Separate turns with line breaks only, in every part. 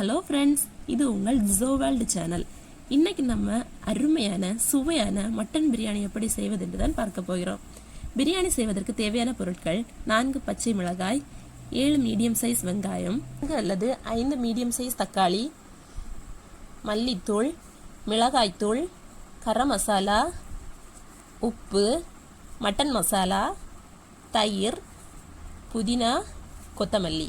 Hello friends இது உங்கள் ஜோவேல்டு channel இன்றைக்கி நம்ம அருமையான சுவையான மட்டன் பிரியாணி எப்படி செய்வது என்று தான் பார்க்க போகிறோம். பிரியாணி செய்வதற்கு தேவையான பொருட்கள் நான்கு பச்சை மிளகாய் ஏழு மீடியம் சைஸ் வெங்காயம் அல்லது ஐந்து மீடியம் சைஸ் தக்காளி மல்லித்தூள் மிளகாய்த்தூள் கரம் மசாலா உப்பு மட்டன் மசாலா தயிர் புதினா கொத்தமல்லி.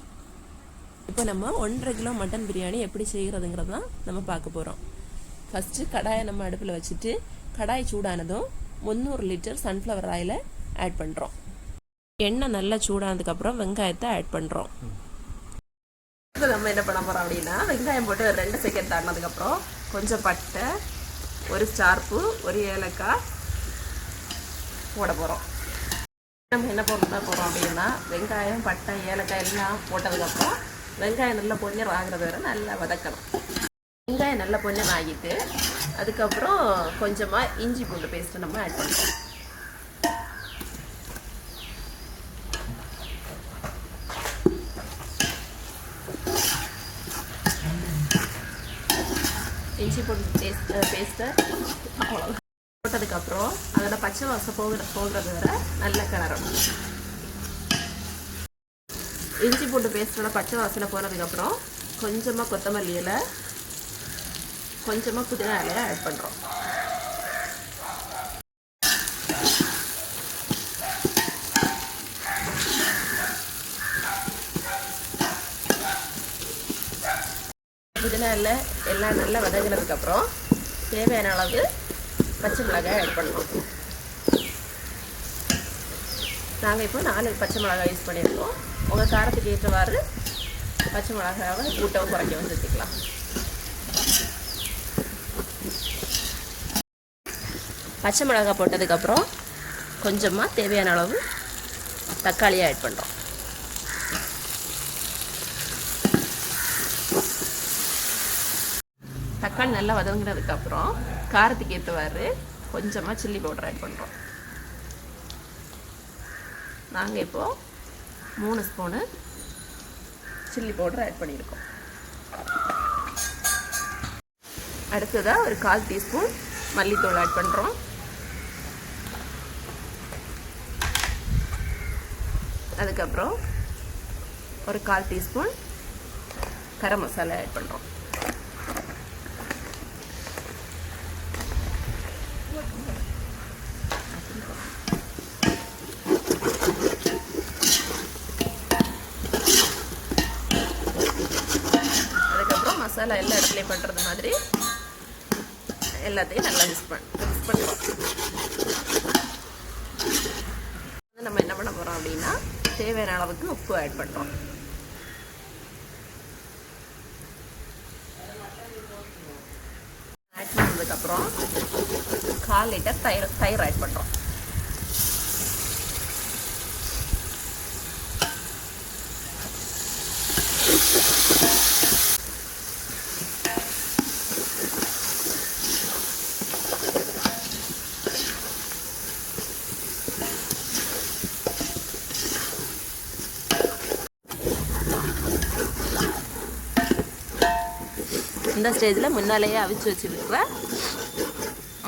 இப்போ நம்ம ஒன்றரை கிலோ மட்டன் பிரியாணி எப்படி செய்கிறதுங்கிறது தான் நம்ம பார்க்க போகிறோம் ஃபஸ்ட்டு கடாயை நம்ம அடுப்பில் வச்சுட்டு கடாய் சூடானதும் முந்நூறு லிட்டர் சன்ஃப்ளவர் ஆயிலை ஆட் பண்ணுறோம் எண்ணெய் நல்லா சூடானதுக்கப்புறம் வெங்காயத்தை ஆட் பண்ணுறோம் நம்ம என்ன பண்ண போகிறோம் அப்படின்னா வெங்காயம் போட்டு ஒரு ரெண்டு செகண்ட் தாண்டினதுக்கப்புறம் கொஞ்சம் பட்டை ஒரு ஸ்டார்ப்பு ஒரு ஏலக்காய் போட போகிறோம் நம்ம என்ன பண்ண போகிறோம் அப்படின்னா வெங்காயம் பட்டை ஏலக்காய் எல்லாம் போட்டதுக்கப்புறம் வெங்காயம் நல்லா பொன்னிறம் ஆகிறது வரை நல்லா வதக்கணும். வெங்காயம் நல்லா பொன்னிறம் ஆகிட்டு அதுக்கப்புறம் கொஞ்சமாக இஞ்சி பூண்டு பேஸ்ட்டு நம்ம ஆட் பண்ணுறோம் இஞ்சி பூண்டு பேஸ்ட் பேஸ்ட்டை போட்டதுக்கப்புறம் அதில் பச்சை வாசம் போகிற போகிறது வரை நல்லா கிளறணும் இஞ்சி பூண்டு பேஸ்ட்டோட பச்சை வாசனை போனதுக்கப்புறம் கொஞ்சமாக கொத்தமல்லி இலை கொஞ்சமாக புதினா இலையை ஆட் பண்ணுறோம் புதினா இலை எல்லாம் நல்லா வதங்கினதுக்கப்புறம் தேவையான அளவு பச்சை மிளகாய் ஆட் பண்ணுவோம் நாங்கள் இப்போ நாலு பச்சை மிளகாய் யூஸ் பண்ணியிருக்கோம். உங்கள் காரத்துக்கு ஏற்றவாறு பச்சை மிளகாவை கூட்டவும் குறைக்கவும் வச்சுக்கலாம் பச்சை மிளகாய் போட்டதுக்கப்புறம் கொஞ்சமாக தேவையான அளவு தக்காளியாக ஆட் பண்ணுறோம் தக்காளி நல்லா வதங்கினதுக்கப்புறம் காரத்துக்கு ஏற்றவாறு கொஞ்சமாக சில்லி பவுடர் ஆட் பண்ணுறோம் நாங்கள் இப்போது மூணு ஸ்பூனு சில்லி பவுடர் ஆட் பண்ணியிருக்கோம். அடுத்ததாக ஒரு கால் டீஸ்பூன் மல்லித்தூள் ஆட் பண்ணுறோம் அதுக்கப்புறம் ஒரு கால் டீஸ்பூன் கரம் மசாலா ஆட் பண்ணுறோம் அதுக்கப்புறம் மசாலா எல்லா இடத்துலையும் பண்ணுறது மாதிரி எல்லாத்தையும் நல்லா மிக்ஸ் பண்ண மிக்ஸ் பண்ணுறோம் நம்ம என்ன பண்ண போகிறோம் அப்படின்னா தேவையான அளவுக்கு உப்பு ஆட் பண்ணுறோம் ஆட் பண்ணதுக்கப்புறம் கால் லிட்டர் தயிர் தயிர் ஆட் பண்ணுறோம் இந்த ஸ்டேஜில் முன்னாலேயே அவிச்சு வச்சுருக்கிற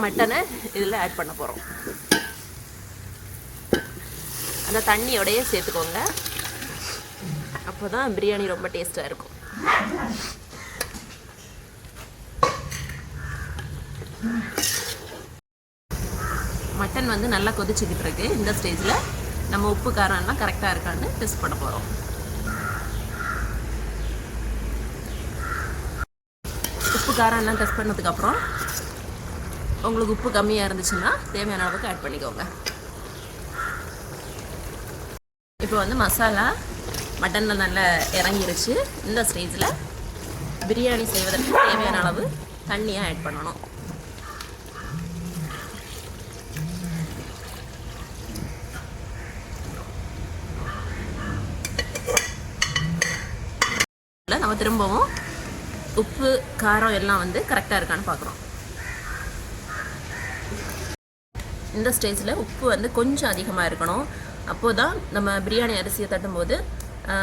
மட்டனை இதில் ஆட் பண்ண போகிறோம் அந்த தண்ணியோடையே சேர்த்துக்கோங்க. அப்போ தான் பிரியாணி ரொம்ப டேஸ்ட்டாக இருக்கும். மட்டன் வந்து நல்லா கொதிச்சுக்கிட்டு இருக்கு. இந்த ஸ்டேஜில் நம்ம உப்பு காரம் எல்லாம் கரெக்டாக இருக்கான்னு டெஸ்ட் பண்ண போகிறோம் உப்பு காரம் எல்லாம் டெஸ்ட் பண்ணதுக்கப்புறம் உங்களுக்கு உப்பு கம்மியாக இருந்துச்சுன்னா தேவையான அளவுக்கு ஆட் பண்ணிக்கோங்க. இப்போ வந்து மசாலா மட்டனில் நல்லா இறங்கிருச்சு. இந்த ஸ்டேஜில் பிரியாணி செய்வதற்கு தேவையான அளவு தண்ணியாக ஆட் பண்ணணும். நம்ம திரும்பவும் உப்பு காரம் எல்லாம் வந்து கரெக்டாக இருக்கான்னு பார்க்குறோம். இந்த ஸ்டேஜில் உப்பு வந்து கொஞ்சம் அதிகமாக இருக்கணும். அப்போது தான் நம்ம பிரியாணி அரிசியை தட்டும்போது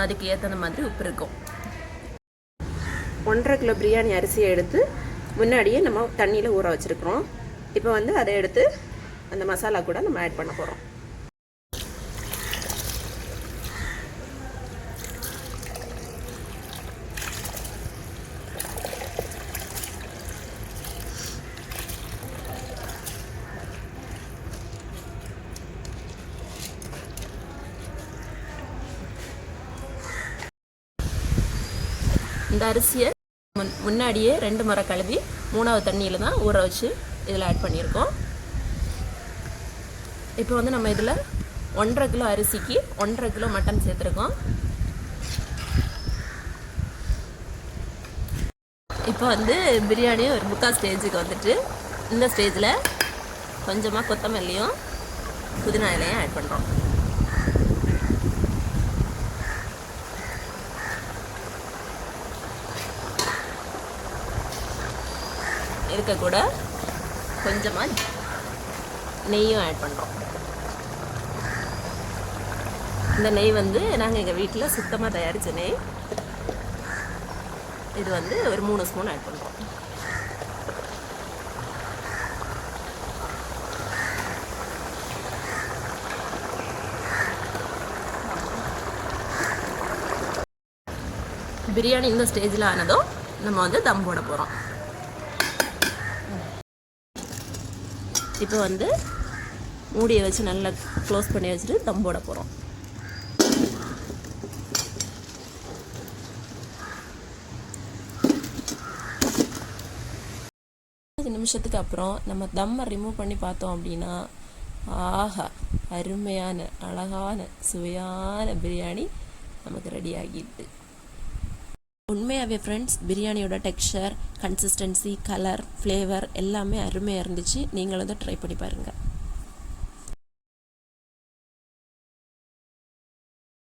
அதுக்கு ஏற்ற மாதிரி உப்பு இருக்கும். ஒன்றரை கிலோ பிரியாணி அரிசியை எடுத்து முன்னாடியே நம்ம தண்ணியில் ஊற வச்சுருக்குறோம். இப்போ வந்து அதை எடுத்து அந்த மசாலா கூட நம்ம ஆட் பண்ண போகிறோம் இந்த அரிசியை முன் முன்னாடியே ரெண்டு முறை கழுவி மூணாவது தண்ணியில் தான் ஊற வச்சு இதில் ஆட் பண்ணியிருக்கோம். இப்போ வந்து நம்ம இதில் ஒன்றரை கிலோ அரிசிக்கு ஒன்றரை கிலோ மட்டன் சேர்த்துருக்கோம். இப்போ வந்து பிரியாணி ஒரு முக்கால் ஸ்டேஜுக்கு வந்துட்டு இந்த ஸ்டேஜில் கொஞ்சமாக கொத்தமல்லியும் புதினா இலையும் ஆட் பண்ணுறோம் இருக்க கூட கொஞ்சமாக நெய்யும் ஆட் பண்ணுறோம் இந்த நெய் வந்து நாங்கள் எங்கள் வீட்டில் சுத்தமாக தயாரித்த நெய். இது வந்து ஒரு மூணு ஸ்பூன் ஆட் பண்ணுறோம் பிரியாணி இந்த ஸ்டேஜில் ஆனதும் நம்ம வந்து தம் போட போகிறோம் இப்போ வந்து மூடியை வச்சு நல்லா க்ளோஸ் பண்ணி வச்சுட்டு தம் போட போகிறோம் நிமிஷத்துக்கு அப்புறம் நம்ம தம்மை ரிமூவ் பண்ணி பார்த்தோம் அப்படின்னா ஆஹா அருமையான அழகான சுவையான பிரியாணி நமக்கு ரெடி ஆகிட்டு. உண்மையாகவே ஃப்ரெண்ட்ஸ் பிரியாணியோட டெக்ஸ்சர் கன்சிஸ்டன்சி கலர் ஃப்ளேவர் எல்லாமே அருமையாக இருந்துச்சு. நீங்களும் தான் ட்ரை பண்ணி பாருங்கள்